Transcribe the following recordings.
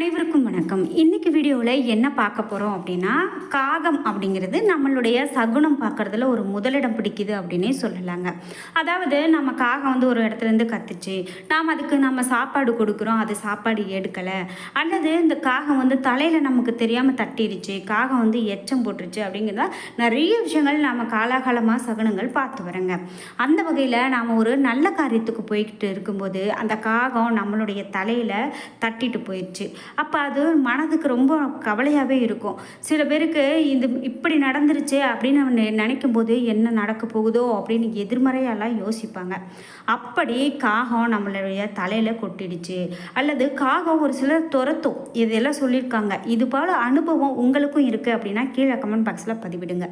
அனைவருக்கும் வணக்கம். இன்னைக்கு வீடியோவில் என்ன பார்க்க போகிறோம் அப்படின்னா காகம் அப்படிங்கிறது நம்மளுடைய சகுனம் பார்க்குறதுல ஒரு முதலிடம் பிடிக்குது அப்படின்னே சொல்லலாங்க. அதாவது நம்ம காகம் வந்து ஒரு இடத்துலேருந்து கத்துச்சு. நாம் அதுக்கு நம்ம சாப்பாடு கொடுக்குறோம் அது சாப்பாடு எடுக்கலை. அல்லது இந்த காகம் வந்து தலையில் நமக்கு தெரியாமல் தட்டிடுச்சு காகம் வந்து எச்சம் போட்டுருச்சு அப்படிங்கிறத நிறைய விஷயங்கள் நாம் காலாகாலமாக சகுனங்கள் பார்த்து வரேங்க அந்த வகையில் நாம் ஒரு நல்ல காரியத்துக்கு போய்கிட்டு இருக்கும்போது அந்த காகம் நம்மளுடைய தலையில் தட்டிட்டு போயிடுச்சு அப்போ அது மனதுக்கு ரொம்ப கவலையாகவே இருக்கும். சில பேருக்கு இது இப்படி நடந்துருச்சு அப்படின்னு அவன் நினைக்கும் போது என்ன நடக்க போகுதோ அப்படின்னு எதிர்மறையெல்லாம் யோசிப்பாங்க. அப்படி காகம் நம்மளுடைய தலையில் கொட்டிடுச்சு. அல்லது காகம் ஒரு சிலர் துரத்தும். இதெல்லாம் சொல்லியிருக்காங்க. இது போல் அனுபவம் உங்களுக்கும் இருக்குது அப்படின்னா கீழே கமெண்ட் பாக்ஸில் பதிவிடுங்க.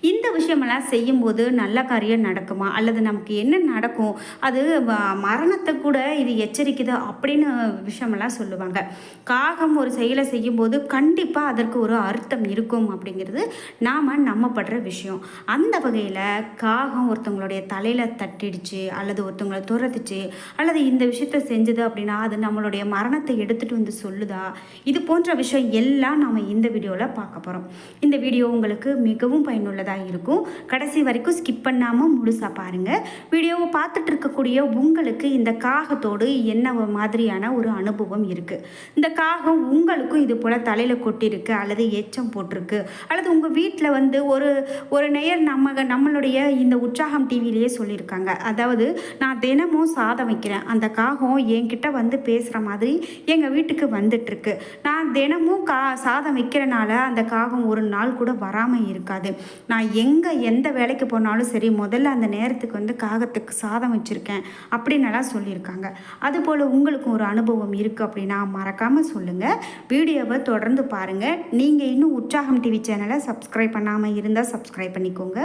இந்த விஷயமெல்லாம் செய்யும்போது நல்ல காரியம் நடக்குமா? அல்லது நமக்கு என்ன நடக்கும்? அது மரணத்தை கூட இது எச்சரிக்குது? அப்படின்னு விஷயமெல்லாம் சொல்லுவாங்க. காகம் ஒரு செயலை செய்யும்போது கண்டிப்பாக அதற்கு ஒரு அர்த்தம் இருக்கும் அப்படிங்கிறது நாம் நம்பப்படுற விஷயம். அந்த வகையில் காகம் ஒருத்தவங்களுடைய தலையில் தட்டிடுச்சு அல்லது ஒருத்தவங்களை துரத்துச்சு அல்லது இந்த விஷயத்த செஞ்சது அப்படின்னா அது நம்மளுடைய மரணத்தை எடுத்துகிட்டு வந்து சொல்லுதா? இது போன்ற விஷயம் எல்லாம் நாம் இந்த வீடியோவில் பார்க்க போகிறோம் இந்த வீடியோ உங்களுக்கு மிகவும் பயனுள்ளதாக இருக்கும். கடைசி வரைக்கும் ஸ்கிப் பண்ணாமல் முழுசாக பாருங்கள் வீடியோவை பார்த்துட்டு இருக்கக்கூடிய உங்களுக்கு இந்த காகத்தோடு என்ன மாதிரியான ஒரு அனுபவம் இருக்குது இந்த காகம் உங்களுக்கும் இது போல் தலையில் கொட்டியிருக்கு அல்லது எச்சம் போட்டிருக்கு. அல்லது உங்கள் வீட்டில் வந்து ஒரு ஒரு நேயர் நம்ம நம்மளுடைய இந்த உற்சாகம் டிவிலேயே சொல்லியிருக்காங்க. அதாவது நான் தினமும் சாதம் வைக்கிறேன். அந்த காகம் என்கிட்ட வந்து பேசுகிற மாதிரி எங்கள் வீட்டுக்கு வந்துட்டுருக்கு. நான் தினமும் கா சாதம் வைக்கிறனால அந்த காகம் ஒரு நாள் கூட வராமல் இருக்காது. நான் எங்கே எந்த வேலைக்கு போனாலும் சரி முதல்ல அந்த நேரத்துக்கு வந்து காகத்துக்கு சாதம் வச்சுருக்கேன் அப்படின்னலாம் சொல்லியிருக்காங்க. அதுபோல் உங்களுக்கும் ஒரு அனுபவம் இருக்குது அப்படின்னா மறக்காமல் சொல்லுங்கள் வீடியோவை தொடர்ந்து பாருங்கள் நீங்கள் இன்னும் உற்சாகம் டிவி சேனலை சப்ஸ்கிரைப் பண்ணாமல் இருந்தால் சப்ஸ்கிரைப் பண்ணிக்கோங்க.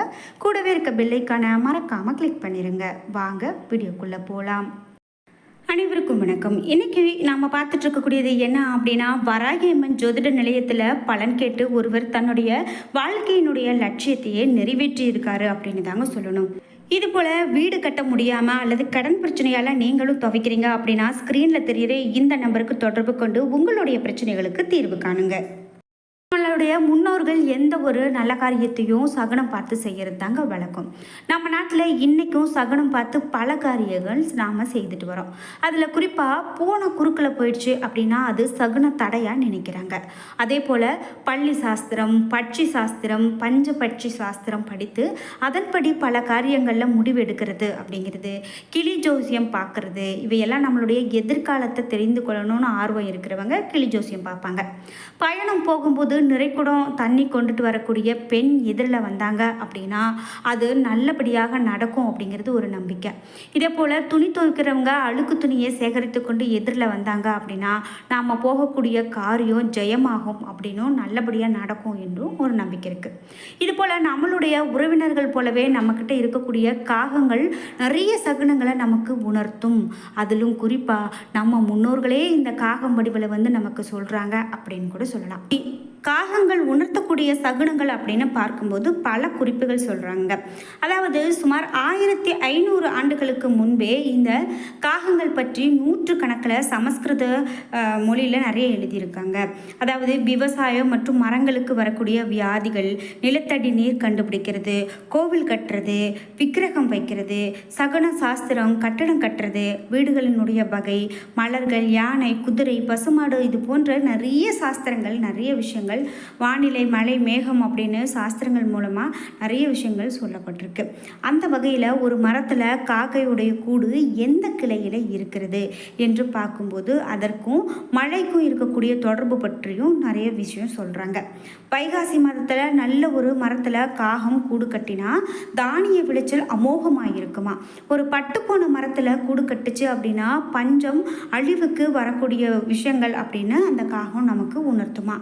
கூடவே இருக்க பெல்லைக்கான மறக்காமல் கிளிக் பண்ணிடுங்க வாங்க வீடியோக்குள்ளே போகலாம் அனைவருக்கும் வணக்கம். இன்னைக்கு நாம் பார்த்துட்டு இருக்கக்கூடியது என்ன அப்படின்னா வராகியம்மன் ஜோதிட நிலையத்தில் பலன் கேட்டு ஒருவர் தன்னுடைய வாழ்க்கையினுடைய லட்சியத்தையே நிறைவேற்றி இருக்காரு அப்படின்னு தாங்க சொல்லணும். இது போல் வீடு கட்ட முடியாமல் அல்லது கடன் பிரச்சனையால் நீங்களும் துவைக்கிறீங்க அப்படின்னா ஸ்க்ரீனில் தெரியிற இந்த நம்பருக்கு தொடர்பு கொண்டு உங்களுடைய பிரச்சனைகளுக்கு தீர்வு காணுங்கள் நம்மளுடைய முன்னோர்கள் எந்த ஒரு நல்ல காரியத்தையும் சகுனம் பார்த்து செய்கிறது தாங்க வழக்கம். நம்ம நாட்டில் இன்றைக்கும் சகுனம் பார்த்து பல காரியங்கள் நாம் செய்துட்டு வரோம் அதில் குறிப்பாக போன குறுக்கில் போயிடுச்சு அப்படின்னா அது சகுன தடையாக நினைக்கிறாங்க. அதே போல் பள்ளி சாஸ்திரம் பட்சி சாஸ்திரம் பஞ்ச பட்சி சாஸ்திரம் படித்து அதன்படி பல காரியங்களில் முடிவெடுக்கிறது அப்படிங்கிறது. கிளி ஜோசியம் பார்க்குறது. இவையெல்லாம் நம்மளுடைய எதிர்காலத்தை தெரிந்து கொள்ளணும்னு ஆர்வம் இருக்கிறவங்க கிளி ஜோசியம் பார்ப்பாங்க. பயணம் போகும்போது நிறைய குடம் தண்ணி கொண்டுட்டு வரக்கூடிய பெண் எதிரில் வந்தாங்க அப்படின்னா அது நல்லபடியாக நடக்கும் அப்படிங்கிறது ஒரு நம்பிக்கை. இதே போல் துணி துவைக்கிறவங்க அழுக்கு துணியை சேகரித்து கொண்டு எதிரில் வந்தாங்க அப்படின்னா நாம் போகக்கூடிய காரியம் ஜெயமாகும் அப்படின்னும் நல்லபடியாக நடக்கும் என்றும் ஒரு நம்பிக்கை இருக்குது இது போல் நம்மளுடைய உறவினர்கள் போலவே நம்மக்கிட்ட இருக்கக்கூடிய காகங்கள் நிறைய சகுனங்களை நமக்கு உணர்த்தும். அதிலும் குறிப்பாக நம்ம முன்னோர்களே இந்த காகம் வடிவில் வந்து நமக்கு சொல்கிறாங்க அப்படின்னு கூட சொல்லலாம். காகங்கள் உணர்த்தக்கூடிய சகுனங்கள் அப்படின்னு பார்க்கும்போது பல குறிப்புகள் சொல்கிறாங்க அதாவது சுமார் ஆயிரத்தி ஐநூறு ஆண்டுகளுக்கு முன்பே இந்த காகங்கள் பற்றி நூற்று கணக்கில் சமஸ்கிருத மொழியில் நிறைய எழுதியிருக்காங்க. அதாவது விவசாயம் மற்றும் மரங்களுக்கு வரக்கூடிய வியாதிகள் நிலத்தடி நீர் கண்டுபிடிக்கிறது கோவில் கட்டுறது விக்கிரகம் வைக்கிறது சகுன சாஸ்திரம் கட்டடம் கட்டுறது வீடுகளினுடைய வகை மலர்கள் யானை குதிரை பசுமாடு இது போன்ற நிறைய சாஸ்திரங்கள் நிறைய விஷயங்கள் வானிலை மழை மேகம் அப்படின்னு சாஸ்திரங்கள் மூலமாக நிறைய விஷயங்கள் சொல்லப்பட்டிருக்கு. அந்த வகையில் ஒரு மரத்தில் காக்கையுடைய கூடு எந்த கிளையில் இருக்கிறது என்று பார்க்கும்போது அதற்கும் மழைக்கும் இருக்கக்கூடிய தொடர்பு பற்றியும் நிறைய விஷயம் சொல்கிறாங்க வைகாசி மரத்தில் நல்ல ஒரு மரத்தில் காகம் கூடு கட்டினா தானிய விளைச்சல் அமோகமாக இருக்குமா ஒரு பட்டுப்போன மரத்தில் கூடு கட்டுச்சு அப்படின்னா பஞ்சம் அழிவுக்கு வரக்கூடிய விஷயங்கள் அப்படின்னு அந்த காகம் நமக்கு உணர்த்துமா?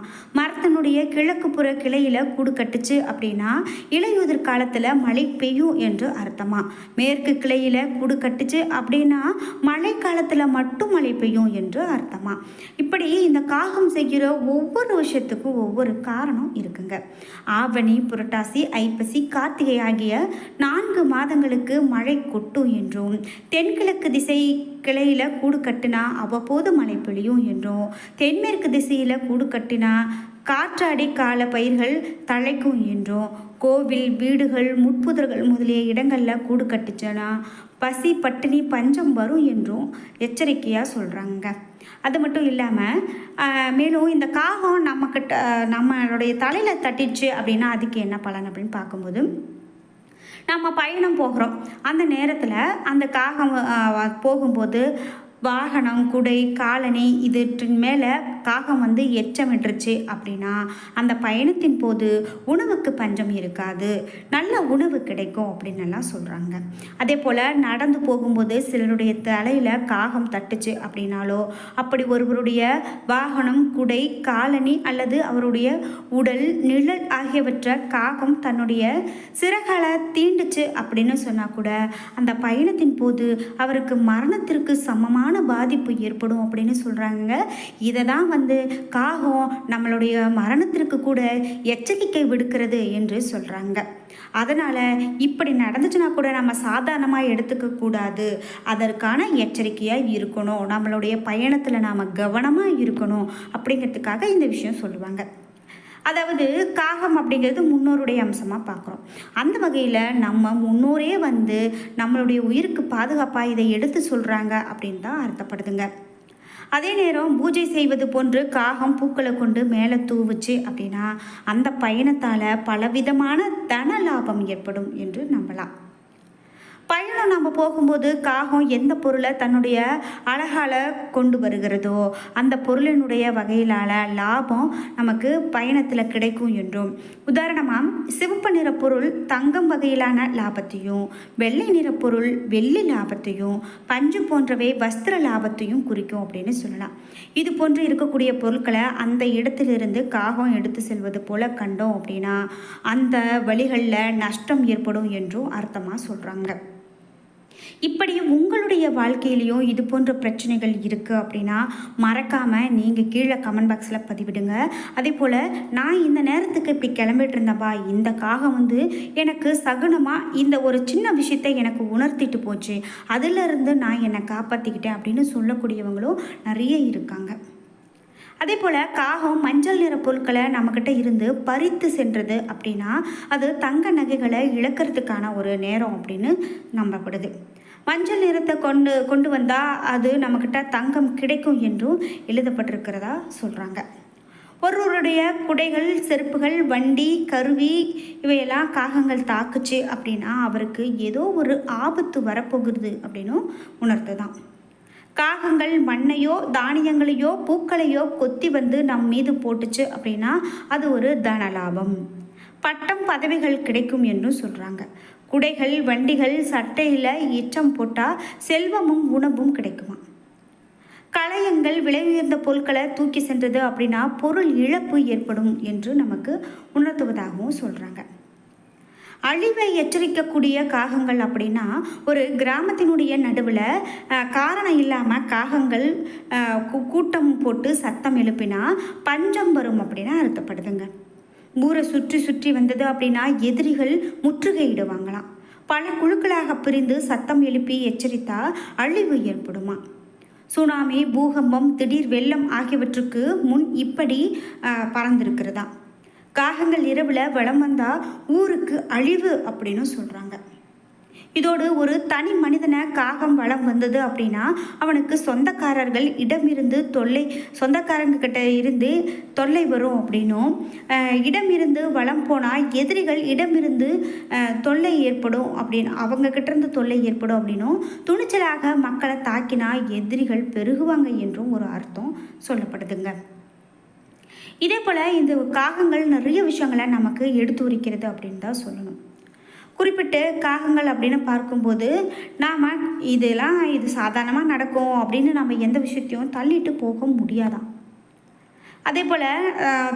மரத்தினுடைய கிழக்கு புற கிளையில் கூடு கட்டுச்சு அப்படின்னா இலையுதிர் காலத்தில் மழை பெய்யும் என்று அர்த்தமா. மேற்கு கிளையில் கூடு கட்டுச்சு அப்படின்னா மழை காலத்தில் மட்டும் மழை பெய்யும் என்று அர்த்தமா. இப்படி இந்த காகம் செய்கிற ஒவ்வொரு விஷயத்துக்கும் ஒவ்வொரு காரணம் இருக்குங்க. ஆவணி புரட்டாசி ஐப்பசி கார்த்திகை ஆகிய நான்கு மாதங்களுக்கு மழை கொட்டும் என்றும் தென்கிழக்கு திசை கிளையில் கூடு கட்டினா அவ்வப்போது மழை பொழியும் என்றும் தென்மேற்கு திசையில் கூடு கட்டினா காற்றாடி கால பயிர்கள் தழைக்கும் என்றும் கோவில் வீடுகள் முட்புதர்கள் முதலிய இடங்களில் கூடு கட்டுச்சுன்னா பசி பட்டினி பஞ்சம் வரும் என்றும் எச்சரிக்கையாக சொல்கிறாங்க அது மட்டும் இல்லாமல் மேலும் இந்த காகம் நம்மக்கிட்ட நம்மளுடைய தலையில் தட்டிடுச்சு அப்படின்னா அதுக்கு என்ன பலன் அப்படின்னு பார்க்கும்போது நம்ம பயணம் போகிறோம். அந்த நேரத்தில் அந்த காகம் போகும்போது வாகனம் குடை காலணி இதற்றின் மேலே காகம் வந்து எச்சமிட்டுருச்சு அப்படின்னா அந்த பயணத்தின் போது உணவுக்கு பஞ்சம் இருக்காது. நல்ல உணவு கிடைக்கும் அப்படின்னு எல்லாம் சொல்கிறாங்க அதே போல் நடந்து போகும்போது சிலருடைய தலையில் காகம் தட்டுச்சு அப்படின்னாலோ அப்படி ஒருவருடைய வாகனம் குடை காலணி அல்லது அவருடைய உடல் நிழல் ஆகியவற்றை காகம் தன்னுடைய சிறகால தீண்டுச்சு அப்படின்னு சொன்னால் கூட அந்த பயணத்தின் போது அவருக்கு மரணத்திற்கு சமமான பாதிப்பு ஏற்படும் அப்படின்னு சொல்கிறாங்க இதை தான் வந்து காகம் நம்மளுடைய மரணத்திற்கு கூட எச்சரிக்கை விடுக்கிறது என்று சொல்கிறாங்க அதனால் இப்படி நடந்துச்சுன்னா கூட நம்ம சாதாரணமாக எடுத்துக்க கூடாது. அதற்கான எச்சரிக்கையாக இருக்கணும். நம்மளுடைய பயணத்தில் நாம் கவனமாக இருக்கணும் அப்படிங்கிறதுக்காக இந்த விஷயம் சொல்லுவாங்க. அதாவது காகம் அப்படிங்கிறது முன்னோருடைய அம்சமாக பார்க்குறோம். அந்த வகையில் நம்ம முன்னோரே வந்து நம்மளுடைய உயிருக்கு பாதுகாப்பாக இதை எடுத்து சொல்கிறாங்க அப்படின்னு தான் அர்த்தப்படுதுங்க. அதே நேரம் பூஜை செய்வது போன்று காகம் பூக்களை கொண்டு மேலே தூவுச்சு அப்படின்னா அந்த பயணத்தால் பலவிதமான தன லாபம் ஏற்படும் என்று நம்பலாம். பயணம் நம்ம போகும்போது காகம் எந்த பொருளை தன்னுடைய அழகால் கொண்டு வருகிறதோ அந்த பொருளினுடைய வகையிலான லாபம் நமக்கு பயணத்தில் கிடைக்கும் என்றும். உதாரணமாக சிவப்பு நிற பொருள் தங்கம் வகையிலான லாபத்தையும் வெள்ளை நிற பொருள் வெள்ளி லாபத்தையும் பஞ்சு போன்றவை வஸ்திர லாபத்தையும் குறிக்கும் அப்படின்னு சொல்லலாம். இது போன்று இருக்கக்கூடிய பொருட்களை அந்த இடத்திலிருந்து காகம் எடுத்து செல்வது போல கண்டோம் அப்படின்னா அந்த வழிகளில் நஷ்டம் ஏற்படும் என்றும் அர்த்தமாக சொல்கிறாங்க இப்படி உங்களுடைய வாழ்க்கையிலையும் இது போன்ற பிரச்சனைகள் இருக்குது அப்படின்னா மறக்காமல் நீங்கள் கீழே கமெண்ட் பாக்ஸில் பதிவிடுங்க. அதே போல் நான் இந்த நேரத்துக்கு இப்படி கிளம்பிட்டு இருந்தப்பா இந்த காகம் வந்து எனக்கு சகுனமாக இந்த ஒரு சின்ன விஷயத்தை எனக்கு உணர்த்திட்டு போச்சு. அதிலிருந்து நான் என்னை காப்பாற்றிக்கிட்டேன் அப்படின்னு சொல்லக்கூடியவங்களும் நிறைய இருக்காங்க. அதே போல் காகம் மஞ்சள் நிற பொருட்களை நம்மக்கிட்ட இருந்து பறித்து சென்றது அப்படின்னா அது தங்க நகைகளை இழக்கிறதுக்கான ஒரு நேரம் அப்படின்னு நம்பப்படுது. மஞ்சள் நிறத்தை கொண்டு கொண்டு வந்தால் அது நம்மக்கிட்ட தங்கம் கிடைக்கும் என்றும் எழுதப்பட்டிருக்கிறதா சொல்கிறாங்க ஒருவருடைய குடைகள் செருப்புகள் வண்டி கருவி இவையெல்லாம் காகங்கள் தாக்குச்சு அப்படின்னா அவருக்கு ஏதோ ஒரு ஆபத்து வரப்போகுது அப்படின்னும் உணர்த்துதான். காகங்கள் மண்ணையோ தானியங்களையோ பூக்களையோ கொத்தி வந்து நம் மீது போட்டுச்சு அப்படின்னா அது ஒரு தன லாபம். பட்டம் பதவிகள் கிடைக்கும் என்றும் சொல்கிறாங்க குடைகள் வண்டிகள் சட்டையில் எச்சம் போட்டால் செல்வமும் உணவும் கிடைக்குமா? களையங்கள் விலை உயர்ந்த பொருட்களை தூக்கி சென்றது அப்படின்னா பொருள் இழப்பு ஏற்படும் என்று நமக்கு உணர்த்துவதாகவும் சொல்கிறாங்க அழிவை எச்சரிக்கக்கூடிய காகங்கள் அப்படின்னா ஒரு கிராமத்தினுடைய நடுவில் காரணம் இல்லாமல் காகங்கள் கூட்டம் போட்டு சத்தம் எழுப்பினா பஞ்சம் வரும் அப்படின்னா அர்த்தப்படுதுங்க. ஊரை சுற்றி சுற்றி வந்தது அப்படின்னா எதிரிகள் முற்றுகையிடுவாங்களாம். பல குழுக்களாக பிரிந்து சத்தம் எழுப்பி எச்சரித்தால் அழிவு ஏற்படுமா? சுனாமி பூகம்பம் திடீர் வெள்ளம் ஆகியவற்றுக்கு முன் இப்படி பறந்திருக்கிறதா? காகங்கள் இரவில் வளம் வந்தால் ஊருக்கு அழிவு அப்படின்னு சொல்கிறாங்க இதோடு ஒரு தனி மனிதனை காகம் வளம் வந்தது அப்படின்னா அவனுக்கு சொந்தக்காரர்கள் இடமிருந்து தொல்லை சொந்தக்காரங்க கிட்ட இருந்து தொல்லை வரும் அப்படின்னும். இடமிருந்து வளம் போனால் எதிரிகள் இடமிருந்து தொல்லை ஏற்படும் அப்படின்னு அவங்கக்கிட்ட இருந்து தொல்லை ஏற்படும் அப்படின்னும். துணிச்சலாக மக்களை தாக்கினா எதிரிகள் பெருகுவாங்க என்றும் ஒரு அர்த்தம் சொல்லப்படுதுங்க. இதே போல் இந்த காகங்கள் நிறைய விஷயங்களை நமக்கு எடுத்து உரிக்கிறது அப்படின்னு தான் சொல்லணும். குறிப்பிட்டு காகங்கள் அப்படின்னு பார்க்கும்போது நாம் இதெல்லாம் இது சாதாரணமாக நடக்கும் அப்படின்னு நம்ம எந்த விஷயத்தையும் தள்ளிட்டு போக முடியாதான் அதே போல்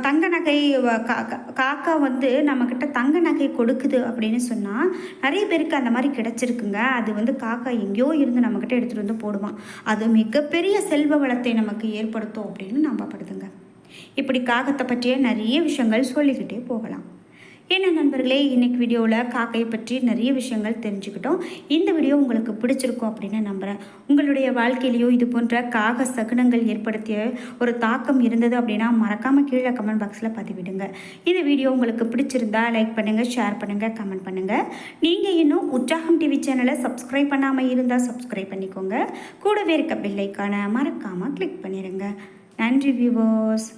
தங்க நகை கா- காக்கா வந்து நம்மக்கிட்ட தங்க நகை கொடுக்குது அப்படின்னு சொன்னால் நிறைய பேருக்கு அந்த மாதிரி கிடச்சிருக்குங்க. அது வந்து காக்கா எங்கேயோ இருந்து நம்மக்கிட்ட எடுத்துகிட்டு வந்து போடுவான். அது மிகப்பெரிய செல்வ வளத்தை நமக்கு ஏற்படுத்தும் அப்படின்னு நம்பப்படுதுங்க. இப்படி காகத்தை பற்றிய நிறைய விஷயங்கள் சொல்லிக்கிட்டே போகலாம். என்ன நண்பர்களே இன்றைக்கி வீடியோவில் காக்கையை பற்றி நிறைய விஷயங்கள் தெரிஞ்சுக்கிட்டோம். இந்த வீடியோ உங்களுக்கு பிடிச்சிருக்கும் அப்படின்னு நம்புகிறேன் உங்களுடைய வாழ்க்கையிலையோ இது போன்ற காக சகுனங்கள் ஏற்படுத்திய ஒரு தாக்கம் இருந்தது அப்படின்னா மறக்காமல் கீழே கமெண்ட் பாக்ஸில் பதிவிடுங்க. இந்த வீடியோ உங்களுக்கு பிடிச்சிருந்தா லைக் பண்ணுங்கள் ஷேர் பண்ணுங்கள் கமெண்ட் பண்ணுங்கள் நீங்கள் இன்னும் உற்சாகம் டிவி சேனலை சப்ஸ்கிரைப் பண்ணாமல் இருந்தால் சப்ஸ்கிரைப் பண்ணிக்கோங்க. கூடவே இருக்க பெல்லைக்கான மறக்காமல் கிளிக் பண்ணிடுங்க நன்றி வியூவர்ஸ்